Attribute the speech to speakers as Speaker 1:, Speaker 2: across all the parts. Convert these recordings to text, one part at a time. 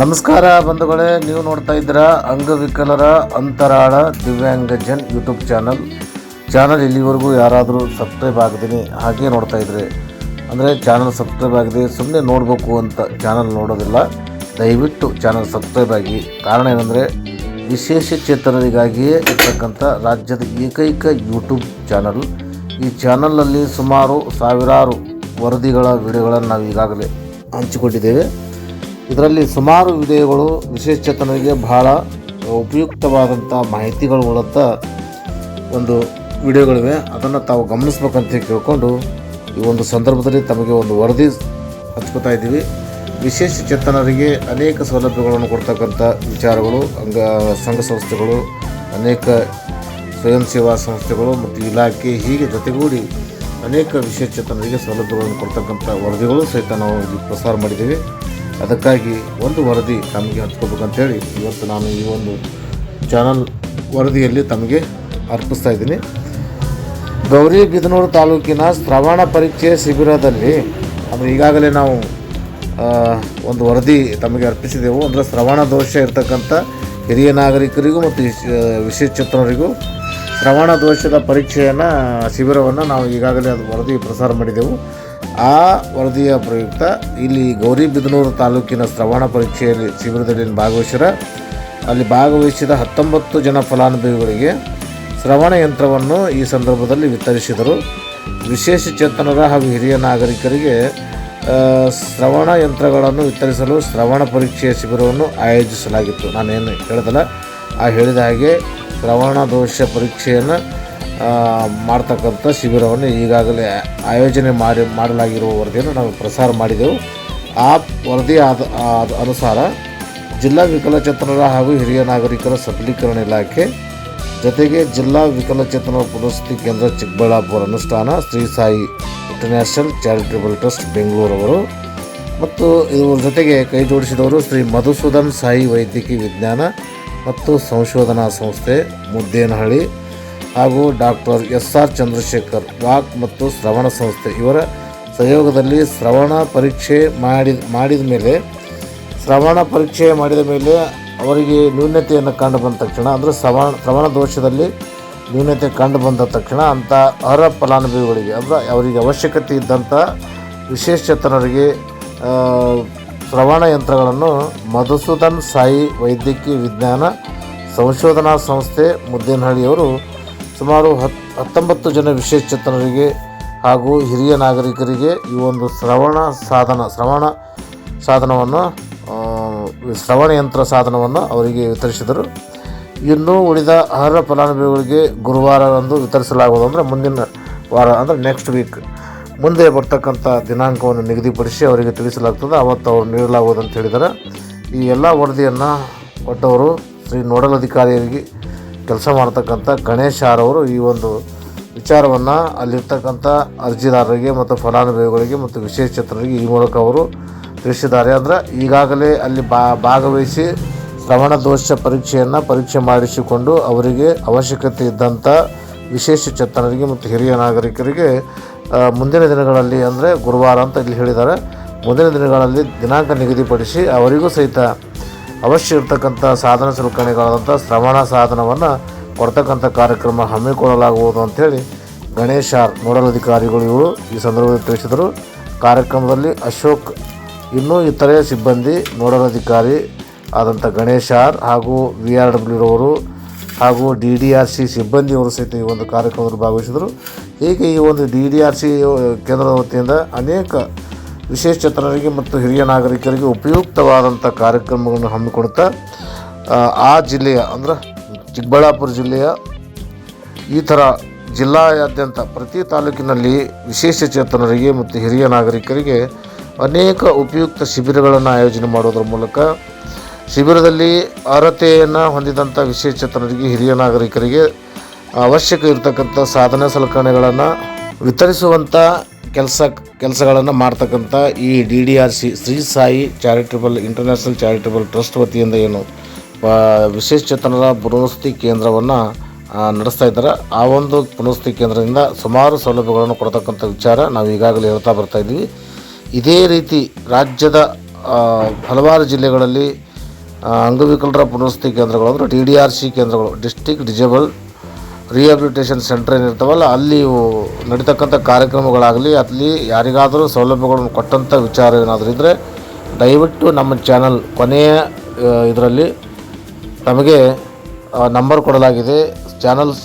Speaker 1: ನಮಸ್ಕಾರ ಬಂಧುಗಳೇ ನೀವು ನೋಡ್ತಾ ಇದ್ದೀರ ಅಂಗವಿಕಲರ ಅಂತರಾಳ ದಿವ್ಯಾಂಗಜನ್ ಯೂಟ್ಯೂಬ್ ಚಾನಲ್ ಚಾನಲ್ ಇಲ್ಲಿವರೆಗೂ ಯಾರಾದರೂ ಸಬ್ಸ್ಕ್ರೈಬ್ ಆಗಿದ್ದೀನಿ ಹಾಗೆ ನೋಡ್ತಾ ಇದ್ರಿ ಅಂದರೆ ಚಾನಲ್ ಸಬ್ಸ್ಕ್ರೈಬ್ ಆಗಿದೆ ಸುಮ್ಮನೆ ನೋಡಬೇಕು ಅಂತ ಚಾನಲ್ ನೋಡೋದಿಲ್ಲ ದಯವಿಟ್ಟು ಚಾನಲ್ ಸಬ್ಸ್ಕ್ರೈಬ್ ಆಗಿ ಕಾರಣ ಏನಂದರೆ ವಿಶೇಷ ಚೇತನರಿಗಾಗಿಯೇ ಇರ್ತಕ್ಕಂಥ ರಾಜ್ಯದ ಏಕೈಕ ಯೂಟ್ಯೂಬ್ ಚಾನಲ್ ಈ ಚಾನಲ್ನಲ್ಲಿ ಸುಮಾರು ಸಾವಿರಾರು ವರದಿಗಳ ವಿಡಿಯೋಗಳನ್ನು ನಾವು ಈಗಾಗಲೇ ಹಂಚಿಕೊಂಡಿದ್ದೇವೆ ಇದರಲ್ಲಿ ಸುಮಾರು ವಿಶೇಷ ಚೇತನರಿಗೆ ಬಹಳ ಉಪಯುಕ್ತವಾದಂಥ ಮಾಹಿತಿಗಳುಳ್ಳಂಥ ಒಂದು ವಿಡಿಯೋಗಳಿವೆ ಅದನ್ನು ತಾವು ಗಮನಿಸ್ಬೇಕಂತ ಕೇಳಿಕೊಂಡು ಈ ಒಂದು ಸಂದರ್ಭದಲ್ಲಿ ತಮಗೆ ಒಂದು ವರದಿ ಹಚ್ಕೋತಾ ಇದ್ದೀವಿ ವಿಶೇಷ ಚೇತನರಿಗೆ ಅನೇಕ ಸೌಲಭ್ಯಗಳನ್ನು ಕೊಡ್ತಕ್ಕಂಥ ವಿಚಾರಗಳು ಅಂಗ ಸಂಘ ಸಂಸ್ಥೆಗಳು ಅನೇಕ ಸ್ವಯಂ ಸೇವಾ ಸಂಸ್ಥೆಗಳು ಮತ್ತು ಇಲಾಖೆ ಹೀಗೆ ಜೊತೆಗೂಡಿ ಅನೇಕ ವಿಶೇಷ ಚೇತನರಿಗೆ ಸೌಲಭ್ಯಗಳನ್ನು ಕೊಡ್ತಕ್ಕಂಥ ವರದಿಗಳು ಸಹಿತ ನಾವು ಇಲ್ಲಿ ಪ್ರಸಾರ ಮಾಡಿದ್ದೀವಿ ಅದಕ್ಕಾಗಿ ಒಂದು ವರದಿ ತಮಗೆ ಹಂಚ್ಕೋಬೇಕಂತೇಳಿ ಇವತ್ತು ನಾನು ಈ ಒಂದು ಚಾನಲ್ ವರದಿಯಲ್ಲಿ ತಮಗೆ ಅರ್ಪಿಸ್ತಾ ಇದ್ದೀನಿ ಗೌರಿಬಿದನೂರು ತಾಲೂಕಿನ ಶ್ರವಣ ಪರೀಕ್ಷೆ ಶಿಬಿರದಲ್ಲಿ ಅಂದರೆ ಈಗಾಗಲೇ ನಾವು ಒಂದು ವರದಿ ತಮಗೆ ಅರ್ಪಿಸಿದೆವು ಅಂದರೆ ಶ್ರವಣ ದೋಷ ಇರತಕ್ಕಂಥ ಹಿರಿಯ ನಾಗರಿಕರಿಗೂ ಮತ್ತು ವಿಶೇಷಚೇತನರಿಗೂ ಶ್ರವಣ ದೋಷದ ಪರೀಕ್ಷೆಯನ್ನು ಶಿಬಿರವನ್ನು ನಾವು ಈಗಾಗಲೇ ಅದು ವರದಿ ಪ್ರಸಾರ ಮಾಡಿದೆವು ಆ ವರದಿಯ ಪ್ರಯುಕ್ತ ಇಲ್ಲಿ ಗೌರಿಬಿದನೂರು ತಾಲೂಕಿನ ಶ್ರವಣ ಪರೀಕ್ಷೆಯಲ್ಲಿ ಶಿಬಿರದಲ್ಲಿ ಭಾಗವಹಿಸಿದ ಅಲ್ಲಿ ಭಾಗವಹಿಸಿದ ಹತ್ತೊಂಬತ್ತು ಜನ ಫಲಾನುಭವಿಗಳಿಗೆ ಶ್ರವಣ ಯಂತ್ರವನ್ನು ಈ ಸಂದರ್ಭದಲ್ಲಿ ವಿತರಿಸಿದರು ವಿಶೇಷ ಚೇತನರ ಹಾಗೂ ಹಿರಿಯ ನಾಗರಿಕರಿಗೆ ಶ್ರವಣ ಯಂತ್ರಗಳನ್ನು ವಿತರಿಸಲು ಶ್ರವಣ ಪರೀಕ್ಷೆಯ ಶಿಬಿರವನ್ನು ಆಯೋಜಿಸಲಾಗಿತ್ತು ನಾನೇನು ಹೇಳ್ದಲ್ಲ ಆ ಹೇಳಿದ ಹಾಗೆ ಶ್ರವಣ ದೋಷ ಪರೀಕ್ಷೆಯನ್ನು ಮಾಡ್ತಕ್ಕಂಥ ಶಿಬಿರವನ್ನು ಈಗಾಗಲೇ ಆಯೋಜನೆ ಮಾಡಿ ಮಾಡಲಾಗಿರುವ ವರದಿಯನ್ನು ನಾವು ಪ್ರಸಾರ ಮಾಡಿದೆವು ಆ ವರದಿ ಆದ ಅನುಸಾರ ಜಿಲ್ಲಾ ವಿಕಲಚೇತನರ ಹಾಗೂ ಹಿರಿಯ ನಾಗರಿಕರ ಸಬಲೀಕರಣ ಇಲಾಖೆ ಜೊತೆಗೆ ಜಿಲ್ಲಾ ವಿಕಲಚೇತನರ ಪುನರ್ವಸತಿ ಕೇಂದ್ರ ಚಿಕ್ಕಬಳ್ಳಾಪುರ ಅನುಷ್ಠಾನ Shri Sai international charitable trust ಬೆಂಗಳೂರವರು ಮತ್ತು ಇವರ ಜೊತೆಗೆ ಕೈ ಜೋಡಿಸಿದವರು ಶ್ರೀ ಮಧುಸೂದನ್ ಸಾಯಿ ವೈದ್ಯಕೀಯ ವಿಜ್ಞಾನ ಮತ್ತು ಸಂಶೋಧನಾ ಸಂಸ್ಥೆ ಮುದ್ದೇನಹಳ್ಳಿ ಹಾಗೂ ಡಾಕ್ಟರ್ ಎಸ್ ಆರ್ ಚಂದ್ರಶೇಖರ್ ವಾಕ್ ಮತ್ತು ಶ್ರವಣ ಸಂಸ್ಥೆ ಇವರ ಸಹಯೋಗದಲ್ಲಿ ಶ್ರವಣ ಪರೀಕ್ಷೆ ಮಾಡಿದ ಮಾಡಿದ ಮೇಲೆ ಶ್ರವಣ ಪರೀಕ್ಷೆ ಮಾಡಿದ ಮೇಲೆ ಅವರಿಗೆ ನ್ಯೂನತೆಯನ್ನು ಕಂಡು ಬಂದ ತಕ್ಷಣ ಅಂದರೆ ಶ್ರವಣ ಶ್ರವಣ ದೋಷದಲ್ಲಿ ನ್ಯೂನತೆ ಕಂಡು ಬಂದ ತಕ್ಷಣ ಅಂಥ ಅರ್ಹ ಫಲಾನುಭವಿಗಳಿಗೆ ಅಂದರೆ ಅವರಿಗೆ ಅವಶ್ಯಕತೆ ಇದ್ದಂಥ ವಿಶೇಷತನರಿಗೆ ಶ್ರವಣ ಯಂತ್ರಗಳನ್ನು ಮಧುಸೂದನ್ ಸಾಯಿ ವೈದ್ಯಕೀಯ ವಿಜ್ಞಾನ ಸಂಶೋಧನಾ ಸಂಸ್ಥೆ ಮುದ್ದೇನಹಳ್ಳಿಯವರು ಸುಮಾರು ಹತ್ ಹತ್ತೊಂಬತ್ತು ಜನ ವಿಶೇಷಚೇತನರಿಗೆ ಹಾಗೂ ಹಿರಿಯ ನಾಗರಿಕರಿಗೆ ಈ ಒಂದು ಶ್ರವಣ ಸಾಧನ ಶ್ರವಣ ಸಾಧನವನ್ನು ಶ್ರವಣ ಯಂತ್ರ ಸಾಧನವನ್ನು ಅವರಿಗೆ ವಿತರಿಸಿದರು ಇನ್ನು ಉಳಿದ ಅರ್ಹ ಫಲಾನುಭವಿಗಳಿಗೆ ಗುರುವಾರದಂದು ವಿತರಿಸಲಾಗುವುದು ಅಂದರೆ ಮುಂದಿನ ವಾರ ಅಂದರೆ ನೆಕ್ಸ್ಟ್ ವೀಕ್ ಮುಂದೆ ಬರ್ತಕ್ಕಂಥ ದಿನಾಂಕವನ್ನು ನಿಗದಿಪಡಿಸಿ ಅವರಿಗೆ ತಿಳಿಸಲಾಗ್ತದೆ ಅವತ್ತು ಅವರು ನೀಡಲಾಗುವುದು ಅಂತ ಹೇಳಿದರೆ ಈ ಎಲ್ಲ ವರದಿಯನ್ನು ಕೊಟ್ಟವರು ಶ್ರೀ ನೋಡಲ್ ಅಧಿಕಾರಿಯರಿಗೆ ಕೆಲಸ ಮಾಡ್ತಕ್ಕಂಥ ಗಣೇಶ್ ಆರ್ ಅವರು ಈ ಒಂದು ವಿಚಾರವನ್ನು ಅಲ್ಲಿರ್ತಕ್ಕಂಥ ಅರ್ಜಿದಾರರಿಗೆ ಮತ್ತು ಫಲಾನುಭವಿಗಳಿಗೆ ಮತ್ತು ವಿಶೇಷ ಚಿತ್ರರಿಗೆ ಈ ಮೂಲಕ ಅವರು ತಿಳಿಸಿದ್ದಾರೆ ಅಂದರೆ ಈಗಾಗಲೇ ಅಲ್ಲಿ ಭಾಗವಹಿಸಿ ಶ್ರವಣ ದೋಷ ಪರೀಕ್ಷೆಯನ್ನು ಪರೀಕ್ಷೆ ಮಾಡಿಸಿಕೊಂಡು ಅವರಿಗೆ ಅವಶ್ಯಕತೆ ಇದ್ದಂಥ ವಿಶೇಷ ಚೇತನರಿಗೆ ಮತ್ತು ಹಿರಿಯ ನಾಗರಿಕರಿಗೆ ಮುಂದಿನ ದಿನಗಳಲ್ಲಿ ಅಂದರೆ ಗುರುವಾರ ಅಂತ ಇಲ್ಲಿ ಹೇಳಿದ್ದಾರೆ ಮುಂದಿನ ದಿನಗಳಲ್ಲಿ ದಿನಾಂಕ ನಿಗದಿಪಡಿಸಿ ಅವರಿಗೂ ಸಹಿತ ಅವಶ್ಯ ಇರತಕ್ಕಂಥ ಸಾಧನ ಸಲಕರಣೆಗಳಾದಂಥ ಶ್ರವಣ ಸಾಧನವನ್ನು ಕೊಡ್ತಕ್ಕಂಥ ಕಾರ್ಯಕ್ರಮ ಹಮ್ಮಿಕೊಳ್ಳಲಾಗುವುದು ಅಂಥೇಳಿ ಗಣೇಶ ನೋಡಲ್ ಅಧಿಕಾರಿಗಳು ಇವರು ಈ ಸಂದರ್ಭದಲ್ಲಿ ತಿಳಿಸಿದರು ಕಾರ್ಯಕ್ರಮದಲ್ಲಿ ಅಶೋಕ್ ಇನ್ನೂ ಇತರೆ ಸಿಬ್ಬಂದಿ ನೋಡಲ್ ಅಧಿಕಾರಿ ಆದಂಥ ಗಣೇಶ್ ಹಾಗೂ ವಿ ಆರ್ ಡಬ್ಲ್ಯೂರವರು ಹಾಗೂ ಡಿ ಡಿ ಆರ್ ಸಿ ಸಿಬ್ಬಂದಿಯವರು ಸಹಿತ ಈ ಒಂದು ಕಾರ್ಯಕ್ರಮದಲ್ಲಿ ಭಾಗವಹಿಸಿದರು ಹೀಗೆ ಈ ಒಂದು ಡಿ ಡಿ ಆರ್ ಸಿ ಕೇಂದ್ರದ ವತಿಯಿಂದ ಅನೇಕ ವಿಶೇಷಚೇತನರಿಗೆ ಮತ್ತು ಹಿರಿಯ ನಾಗರಿಕರಿಗೆ ಉಪಯುಕ್ತವಾದಂಥ ಕಾರ್ಯಕ್ರಮಗಳನ್ನು ಹಮ್ಮಿಕೊಡ್ತಾ ಆ ಜಿಲ್ಲೆಯ ಅಂದರೆ ಚಿಕ್ಕಬಳ್ಳಾಪುರ ಜಿಲ್ಲೆಯ ಈ ಥರ ಜಿಲ್ಲೆಯಾದ್ಯಂತ ಪ್ರತಿ ತಾಲೂಕಿನಲ್ಲಿ ವಿಶೇಷಚೇತನರಿಗೆ ಮತ್ತು ಹಿರಿಯ ನಾಗರಿಕರಿಗೆ ಅನೇಕ ಉಪಯುಕ್ತ ಶಿಬಿರಗಳನ್ನು ಆಯೋಜನೆ ಮಾಡೋದ್ರ ಮೂಲಕ ಶಿಬಿರದಲ್ಲಿ ಅರ್ಹತೆಯನ್ನು ಹೊಂದಿದಂಥ ವಿಶೇಷಚೇತನರಿಗೆ ಹಿರಿಯ ನಾಗರಿಕರಿಗೆ ಅವಶ್ಯಕ ಇರತಕ್ಕಂಥ ಸಾಧನ ಸಲಕರಣೆಗಳನ್ನು ವಿತರಿಸುವಂಥ ಕೆಲಸ ಕೆಲಸಗಳನ್ನು ಮಾಡ್ತಕ್ಕಂಥ ಈ D D R C Shri Sai charitable international charitable trust ವತಿಯಿಂದ ಏನು ವಿಶೇಷಚೇತನರ ಪುನರ್ವಸತಿ ಕೇಂದ್ರವನ್ನು ನಡೆಸ್ತಾ ಇದ್ದಾರೆ ಆ ಒಂದು ಪುನರ್ವಸತಿ ಕೇಂದ್ರದಿಂದ ಸುಮಾರು ಸೌಲಭ್ಯಗಳನ್ನು ಕೊಡ್ತಕ್ಕಂಥ ವಿಚಾರ ನಾವು ಈಗಾಗಲೇ ಹೇಳ್ತಾ ಬರ್ತಾ ಇದ್ದೀವಿ ಇದೇ ರೀತಿ ರಾಜ್ಯದ ಹಲವಾರು ಜಿಲ್ಲೆಗಳಲ್ಲಿ ಅಂಗವಿಕಲರ ಪುನರ್ವಸತಿ ಕೇಂದ್ರಗಳು ಅಂದರೆ ಡಿ ಡಿ ಆರ್ ಸಿ ಕೇಂದ್ರಗಳು ಡಿಸ್ಟಿಕ್ ಡಿಜೇಬಲ್ ರಿಹ್ಯಾಬಿಲಿಟೇಷನ್ ಸೆಂಟರ್ ಏನಿರ್ತಾವಲ್ಲ ಅಲ್ಲಿ ನಡೀತಕ್ಕಂಥ ಕಾರ್ಯಕ್ರಮಗಳಾಗಲಿ ಅಲ್ಲಿ ಯಾರಿಗಾದರೂ ಸೌಲಭ್ಯಗಳನ್ನು ಕೊಟ್ಟಂಥ ವಿಚಾರ ಏನಾದರೂ ಇದ್ದರೆ ದಯವಿಟ್ಟು ನಮ್ಮ ಚಾನಲ್ ಕೊನೆಯ ಇದರಲ್ಲಿ ನಮಗೆ ನಂಬರ್ ಕೊಡಲಾಗಿದೆ ಚಾನಲ್ಸ್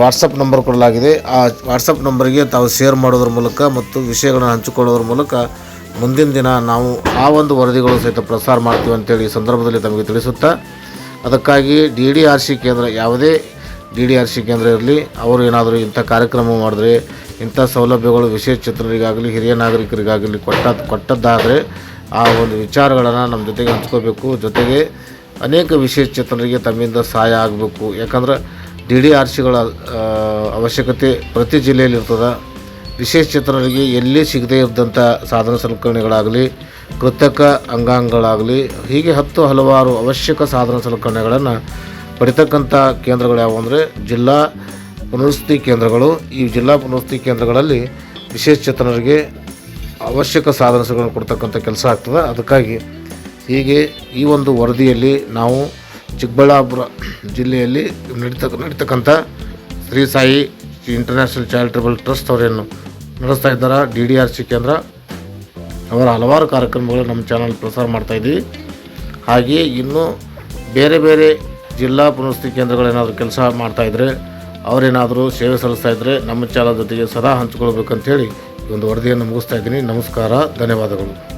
Speaker 1: ವಾಟ್ಸಪ್ ನಂಬರ್ ಕೊಡಲಾಗಿದೆ ಆ ವಾಟ್ಸಪ್ ನಂಬರಿಗೆ ತಾವು ಶೇರ್ ಮಾಡೋದ್ರ ಮೂಲಕ ಮತ್ತು ವಿಷಯಗಳನ್ನು ಹಂಚಿಕೊಳ್ಳೋದ್ರ ಮೂಲಕ ಮುಂದಿನ ದಿನ ನಾವು ಆ ಒಂದು ವರದಿಗಳು ಸಹಿತ ಪ್ರಸಾರ ಮಾಡ್ತೀವಿ ಅಂತೇಳಿ ಈ ಸಂದರ್ಭದಲ್ಲಿ ತಮಗೆ ತಿಳಿಸುತ್ತಾ ಅದಕ್ಕಾಗಿ ಡಿ ಡಿ ಆರ್ ಸಿ ಕೇಂದ್ರ ಯಾವುದೇ ಡಿ ಡಿ ಆರ್ ಸಿ ಕೇಂದ್ರ ಇರಲಿ ಅವರು ಏನಾದರೂ ಇಂಥ ಕಾರ್ಯಕ್ರಮ ಮಾಡಿದ್ರೆ ಇಂಥ ಸೌಲಭ್ಯಗಳು ವಿಶೇಷ ಚಿತ್ರರಿಗಾಗಲಿ ಹಿರಿಯ ನಾಗರಿಕರಿಗಾಗಲಿ ಕೊಟ್ಟ ಕೊಟ್ಟದ್ದಾದರೆ ಆ ಒಂದು ವಿಚಾರಗಳನ್ನು ನಮ್ಮ ಜೊತೆಗೆ ಹಂಚ್ಕೋಬೇಕು ಜೊತೆಗೆ ಅನೇಕ ವಿಶೇಷ ಚೇತನರಿಗೆ ತಮ್ಮಿಂದ ಸಹಾಯ ಆಗಬೇಕು ಯಾಕಂದ್ರೆ ಡಿ ಡಿ ಆರ್ ಸಿಗಳ ಅವಶ್ಯಕತೆ ಪ್ರತಿ ಜಿಲ್ಲೆಯಲ್ಲಿ ಇರ್ತದೆ ವಿಶೇಷ ಚೇತನರಿಗೆ ಎಲ್ಲಿ ಸಿಗದೇ ಇದ್ದಂಥ ಸಾಧನ ಸಲಕರಣೆಗಳಾಗಲಿ ಕೃತಕ ಅಂಗಾಂಗಗಳಾಗಲಿ ಹೀಗೆ ಹತ್ತು ಹಲವಾರು ಅವಶ್ಯಕ ಸಾಧನ ಸಲಕರಣೆಗಳನ್ನು ಪಡಿತಕ್ಕಂಥ ಕೇಂದ್ರಗಳು ಯಾವುವು ಅಂದರೆ ಜಿಲ್ಲಾ ಪುನರ್ವಸತಿ ಕೇಂದ್ರಗಳು ಈ ಜಿಲ್ಲಾ ಪುನರ್ವಸತಿ ಕೇಂದ್ರಗಳಲ್ಲಿ ವಿಶೇಷಚೇತನರಿಗೆ ಅವಶ್ಯಕ ಸಾಧನಗಳನ್ನು ಕೊಡ್ತಕ್ಕಂಥ ಕೆಲಸ ಆಗ್ತದೆ ಅದಕ್ಕಾಗಿ ಹೀಗೆ ಈ ಒಂದು ವರದಿಯಲ್ಲಿ ನಾವು ಚಿಕ್ಕಬಳ್ಳಾಪುರ ಜಿಲ್ಲೆಯಲ್ಲಿ ನಡೀತಕ್ಕ ನಡೀತಕ್ಕಂಥ Shri Sai international charitable trust ಅವರೇನು ನಡೆಸ್ತಾ ಇದ್ದಾರೆ ಡಿ ಡಿ ಆರ್ ಸಿ ಕೇಂದ್ರ ಅವರ ಹಲವಾರು ಕಾರ್ಯಕ್ರಮಗಳು ನಮ್ಮ ಚಾನಲ್ ಪ್ರಸಾರ ಮಾಡ್ತಾಯಿದ್ದೀವಿ ಹಾಗೆಯೇ ಇನ್ನೂ ಬೇರೆ ಬೇರೆ ಜಿಲ್ಲಾ ಪುನರ್ಸ್ಥಿತಿ ಕೇಂದ್ರಗಳೇನಾದರೂ ಕೆಲಸ ಮಾಡ್ತಾಯಿದ್ರೆ ಅವರೇನಾದರೂ ಸೇವೆ ಸಲ್ಲಿಸ್ತಾ ಇದ್ದರೆ ನಮ್ಮ ಚಾನಲ್ ಜೊತೆಗೆ ಸದಾ ಹಂಚಿಕೊಳ್ಬೇಕಂತೇಳಿ ಈ ಒಂದು ವರದಿಯನ್ನು ಮುಗಿಸ್ತಾ ಇದ್ದೀನಿ ನಮಸ್ಕಾರ ಧನ್ಯವಾದಗಳು